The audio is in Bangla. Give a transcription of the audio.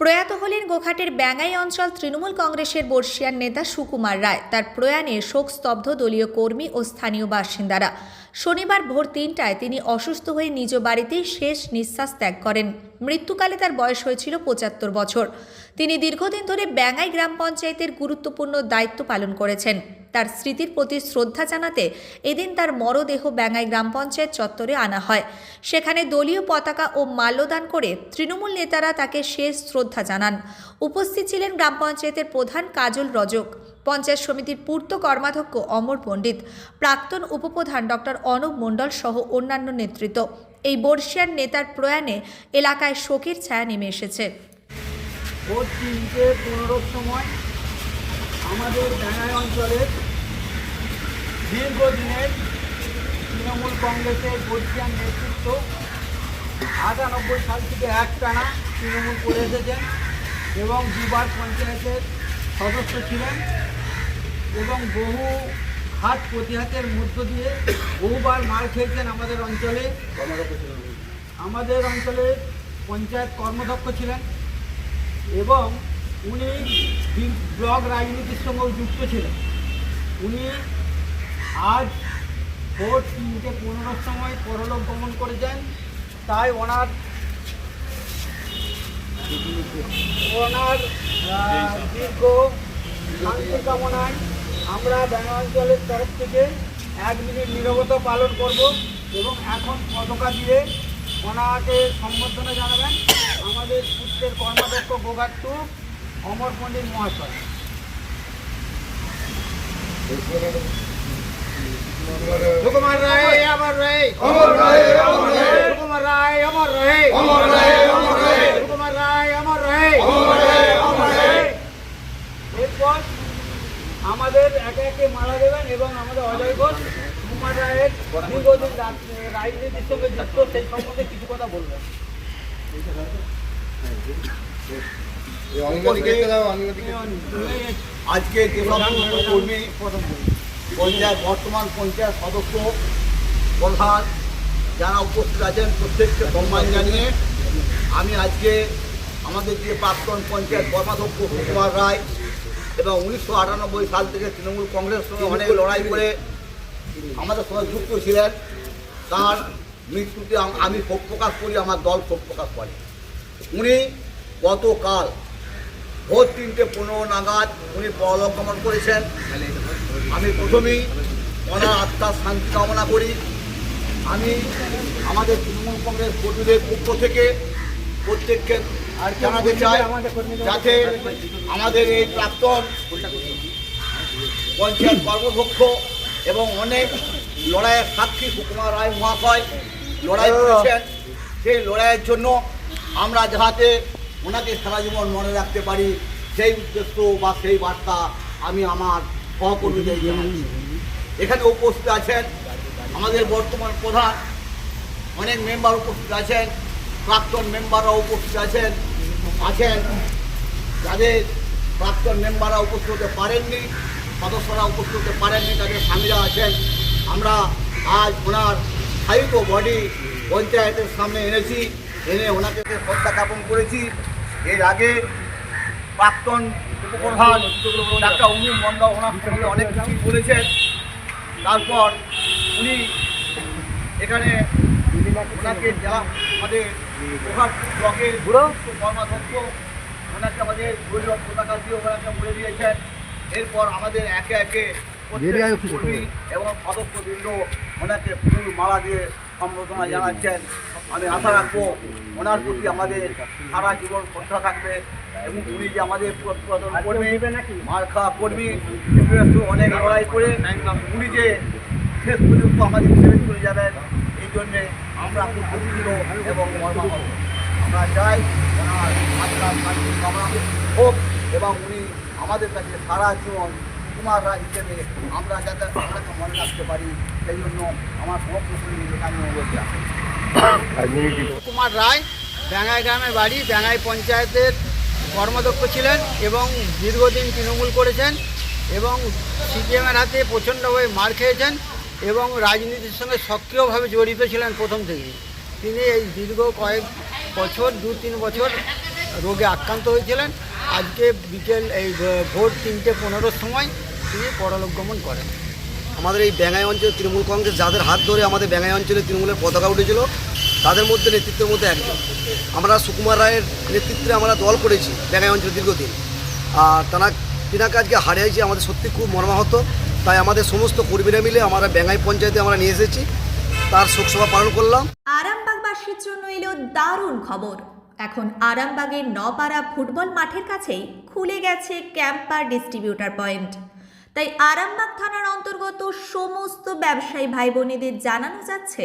প্রয়াত হলেন গোঘাটের ব্যাঙ্গাই অঞ্চল তৃণমূল কংগ্রেসের বর্ষিয়ার নেতা সুকুমার রায়। তার প্রয়াণে শোকস্তব্ধ দলীয় কর্মী ও স্থানীয় বাসিন্দারা। শনিবার ভোর তিনটায় তিনি অসুস্থ হয়ে নিজ বাড়িতেই শেষ নিঃশ্বাস ত্যাগ করেন। মৃত্যুকালে তার বয়স হয়েছিল পঁচাত্তর বছর। তিনি দীর্ঘদিন ধরে ব্যাঙ্গাই গ্রাম পঞ্চায়েতের গুরুত্বপূর্ণ দায়িত্ব পালন করেছেন। তার স্মৃতির প্রতি শ্রদ্ধা জানাতে এদিন তার মরদেহ ব্যাঙ্গাই গ্রাম পঞ্চায়েত চত্বরে আনা হয়। সেখানে দলীয় পতাকা ও মাল্যদান করে তৃণমূল নেতারা তাকে শেষ শ্রদ্ধা জানান। উপস্থিত ছিলেন গ্রাম পঞ্চায়েতের প্রধান কাজল রজক, পঞ্চায়েত সমিতির পূর্ত কর্মাধ্যক্ষ অমর পণ্ডিত, প্রাক্তন উপপ্রধান ডক্টর অনব মণ্ডল সহ অন্যান্য নেতৃত্ব। এই বর্ষিয়ার নেতার প্রয়াণে এলাকায় শোকের ছায়া নেমে এসেছে। ভোর তিনটে পনেরোর সময় আমাদের ব্যাঙ্গাই অঞ্চলের দীর্ঘদিনের তৃণমূল কংগ্রেসের বর্ষিয়ান নেতৃত্ব, আটানব্বই সাল থেকে একটানা তৃণমূল করে এসেছেন এবং দুবার পঞ্চায়েতের সদস্য ছিলেন এবং বহু হাত প্রতিহাতের মধ্য দিয়ে বহুবার মার খেয়েছেন আমাদের অঞ্চলে। আমাদের অঞ্চলে পঞ্চায়েত কর্মদক্ষ ছিলেন এবং উনি ব্লক রাজনীতির সঙ্গেও যুক্ত ছিলেন। উনি আজ ভোর তিনটে পনেরোর সময় পরলোক গমন করেছেন। তাই ওনার ওনার দীর্ঘ শান্তি কামনায় আমরা ব্যাঙ্গা তরফ থেকে এক মিনিট নীরবতা পালন করব এবং এখন পতাকা দিয়ে ওনাকে সম্বর্ধনা জানাবেন আমাদের পুত্রের কর্মাধ্যক্ষ গোগাট্টু অমর পণ্ডিত মহাশয়। আমাদের একে একে মালা দেবেন এবং আমাদের অজয় ঘোষ কুমার রায়ের দীর্ঘদিন রাজ- রাজনীতির সঙ্গে যুক্ত সেই সম্বন্ধে কিছু কথা বলবেন। আজকে কর্মী পঞ্চায়েত, বর্তমান পঞ্চায়েত সদস্য, প্রধান যারা উপস্থিত আছেন প্রত্যেককে সম্মান জানিয়ে আমি আজকে আমাদের যে প্রাক্তন পঞ্চায়েত কর্মাধ্যক্ষ কুমার রায় এবং উনিশশো আটানব্বই সাল থেকে তৃণমূল কংগ্রেস সঙ্গে অনেক লড়াই করে আমাদের সঙ্গে যুক্ত ছিলেন, তার মৃত্যুতে আমি শোক প্রকাশ করি, আমার দল শোক প্রকাশ করে। উনি গতকাল ভোর তিনটে পনেরো নাগাদ উনি পরলোক গমন করেছেন। আমি প্রথমেই ওনার আত্মার শান্তি কামনা করি। আমি আমাদের তৃণমূল কংগ্রেস কর্মীদের পক্ষ থেকে প্রত্যেককে আর জানাতে চাই যাতে আমাদের এই প্রাক্তন পঞ্চায়েত কর্মদক্ষ এবং অনেক লড়াইয়ের সাক্ষী সুকুমার রায় মহাশয় লড়াই করেছেন। সেই লড়াইয়ের জন্য আমরা যাহাতে ওনাকে সারা জীবন মনে রাখতে পারি সেই উদ্দেশ্য বা সেই বার্তা আমি আমার এখানে উপস্থিত আছেন আমাদের বর্তমান প্রধান, অনেক মেম্বার উপস্থিত আছেন, প্রাক্তন মেম্বাররা উপস্থিত আছেন আছেন। যাদের প্রাক্তন মেম্বাররা উপস্থিত হতে পারেননি, সদস্যরা উপস্থিত হতে পারেননি, তাদের স্বামীরা আছেন। আমরা আজ ওনার সাহিত্য বডি পঞ্চায়েতের সামনে এনেছি, এনে ওনাকে শ্রদ্ধা জ্ঞাপন করেছি। এর আগে প্রাক্তন উপপ্রধান ডাক্তার উনি মন্ডল ওনার অনেক কিছুই বলেছেন। তারপর উনি এখানে ওনাকে যারা আমাদের ব্লকের কর্মাধ্যক্ষ ওনাকে আমাদের দলীয় পতাকা দিয়ে ওনাকে বলে দিয়েছেন। এরপর আমাদের একে একে এবং সদস্যবৃন্দ ওনাকে ফুল মালা দিয়ে সম্বর্ধনা জানাচ্ছেন। আমি আশা রাখব ওনার প্রতি আমাদের সারা জীবন শ্রদ্ধা থাকবে। এবং উনি যে আমাদের কর্মী মার খাওয়া কর্মী অনেক লড়াই করে উনি যে শেষ পর্যন্ত আমাদের ছেড়ে চলে যাবেন এই জন্যে আমরা খুব দুঃখিত এবং মর্মাহত। আমরা চাই ওনার আত্মার শান্তি কামনা হোক এবং উনি আমাদের কাছে সারা জীবন কুমার রায় হিসেবে আমরা যাতে আপনাকে মনে রাখতে পারি সেই জন্য আমার সমস্ত এখানে বলতে কুমার রায় ব্যাঙ্গাই গ্রামের বাড়ি ব্যাঙ্গাই পঞ্চায়েতের কর্মদক্ষ ছিলেন এবং দীর্ঘদিন তৃণমূল করেছেন এবং সিপিএমের হাতে প্রচণ্ডভাবে মার খেয়েছেন এবং রাজনীতির সঙ্গে সক্রিয়ভাবে জড়িত ছিলেন প্রথম থেকেই। তিনি এই দীর্ঘ কয়েক বছর, দু তিন বছর রোগে আক্রান্ত হয়েছিলেন। আজকে বিকেল এই ভোর তিনটে পনেরোর সময় তিনি পরলোক গমন করেন। আমাদের এই ব্যাঙ্গাই অঞ্চলে তৃণমূল কংগ্রেস যাদের হাত ধরে আমাদের ব্যাঙ্গাই অঞ্চলে তৃণমূলের পতাকা উঠেছিল তাদের মধ্যে নেতৃত্বের মধ্যে একজন। আমরা সুকুমার রায়ের নেতৃত্বে আমরা দল করেছি ব্যাঙ্গাই অঞ্চলে দীর্ঘদিন। আর তারা তিনাকে আজকে হারিয়েছি, আমাদের সত্যি খুব মর্মাহত। তাই আমাদের সমস্ত কর্মীরা মিলে আমরা ব্যাঙ্গাই পঞ্চায়েতে আমরা নিয়ে এসেছি। তার শোকসভা পালন করলাম। আরামবাগবাসীর জন্য এলো দারুণ খবর। এখন আরামবাগের নপাড়া ফুটবল মাঠের কাছেই খুলে গেছে ক্যাম্পার ডিস্ট্রিবিউটার পয়েন্ট। তাই আরামবাগ থানার অন্তর্গত সমস্ত ব্যবসায়ী ভাই বোনেদের জানানো যাচ্ছে